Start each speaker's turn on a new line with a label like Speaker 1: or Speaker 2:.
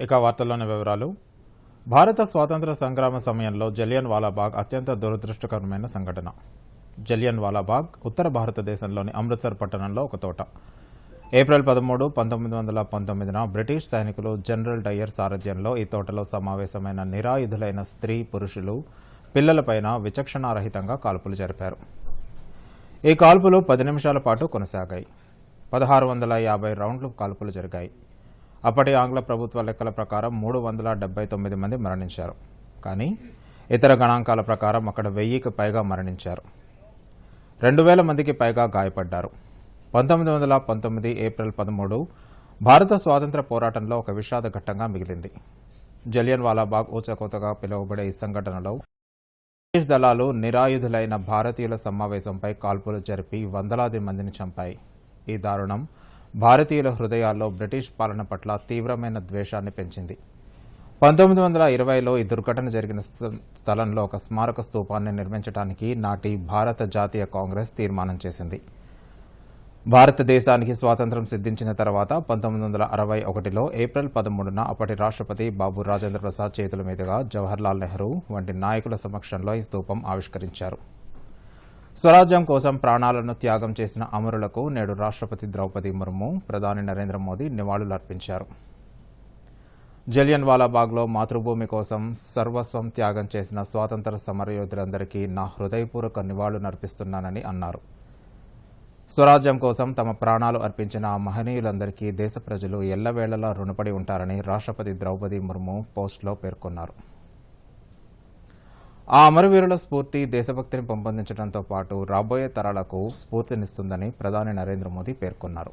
Speaker 1: ఇక వార్తల్లోని వివరాలు. భారత స్వాతంత్ర సంగ్రామ సమయంలో జలియన్ వాలాబాగ్ అత్యంత దురదృష్టకరమైన సంఘటన. జలియన్ వాలాబాగ్ ఉత్తర భారతదేశంలోని అమృత్సర్ పట్టణంలో ఒక తోట. ఏప్రిల్ పదమూడు పంతొమ్మిది వందల పంతొమ్మిదిన బ్రిటిష్ సైనికులు జనరల్ డయ్యర్ సారథ్యంలో ఈ తోటలో సమావేశమైన నిరాయుధులైన స్త్రీ పురుషులు పిల్లలపైన విచక్షణారహితంగా కాల్పులు జరిపారు. ఈ కాల్పులు పది నిమిషాల పాటు కొనసాగాయి. పదహారు వందల యాభై రౌండ్లు కాల్పులు జరిగాయి. అప్పటి ఆంగ్ల ప్రభుత్వ లెక్కల ప్రకారం మూడు వందల డెబ్బై తొమ్మిది మంది మరణించారు. కానీ ఇతర గణాంకాల ప్రకారం అక్కడ వెయ్యికి పైగా మరణించారు. రెండు వేల మందికి పైగా గాయపడ్డారు. పంతొమ్మిది వందల పంతొమ్మిది ఏప్రిల్ పదమూడు భారత స్వాతంత్ర పోరాటంలో ఒక విషాద ఘట్టంగా మిగిలింది. జలియన్ వాలాబాగ్ ఊచకోతగా పిలువబడే ఈ సంఘటనలో బ్రిటిష్ దళాలు నిరాయుధులైన భారతీయుల సమావేశంపై కాల్పులు జరిపి వందలాది మందిని చంపాయి. ఈ దారుణం భారతీయుల హృదయాల్లో బ్రిటిష్ పాలన పట్ల తీవ్రమైన ద్వేషాన్ని పెంచింది. పంతొమ్మిది వందల ఇరవైలో ఈ దుర్ఘటన జరిగిన స్థలంలో ఒక స్మారక స్తూపాన్ని నిర్మించడానికి నాటి భారత జాతీయ కాంగ్రెస్ తీర్మానం చేసింది. భారతదేశానికి స్వాతంత్రం సిద్ధించిన తర్వాత పంతొమ్మిది వందల అరవై ఒకటిలో ఏప్రిల్ పదమూడున అప్పటి రాష్ట్రపతి బాబు రాజేంద్ర ప్రసాద్ చేతుల మీదుగా జవహర్లాల్ నెహ్రూ వంటి నాయకుల సమక్షంలో ఈ స్తూపం ఆవిష్కరించారు. స్వరాజ్యం కోసం ప్రాణాలను త్యాగం చేసిన అమరులకు నేడు రాష్ట్రపతి ద్రౌపది ముర్ము ప్రధాని నరేంద్ర మోదీ నివాళులర్పించారు. జలియన్ వాలాబాగ్లో మాతృభూమి కోసం సర్వస్వం త్యాగం చేసిన స్వాతంత్ర సమరయోధులందరికీ నా హృదయపూర్వక నివాళులర్పిస్తున్నానని అన్నారు. స్వరాజ్యం కోసం తమ ప్రాణాలు అర్పించిన ఆ మహనీయులందరికీ దేశ ప్రజలు ఎల్లవేళలా రుణపడి ఉంటారని రాష్ట్రపతి ద్రౌపది ముర్ము పోస్టులో పేర్కొన్నారు. ఆ అమరవీరుల స్ఫూర్తి దేశభక్తిని పెంపొందించడంతో పాటు రాబోయే తరాలకు స్ఫూర్తినిస్తుందని ప్రధాని నరేంద్ర మోదీ పేర్కొన్నారు.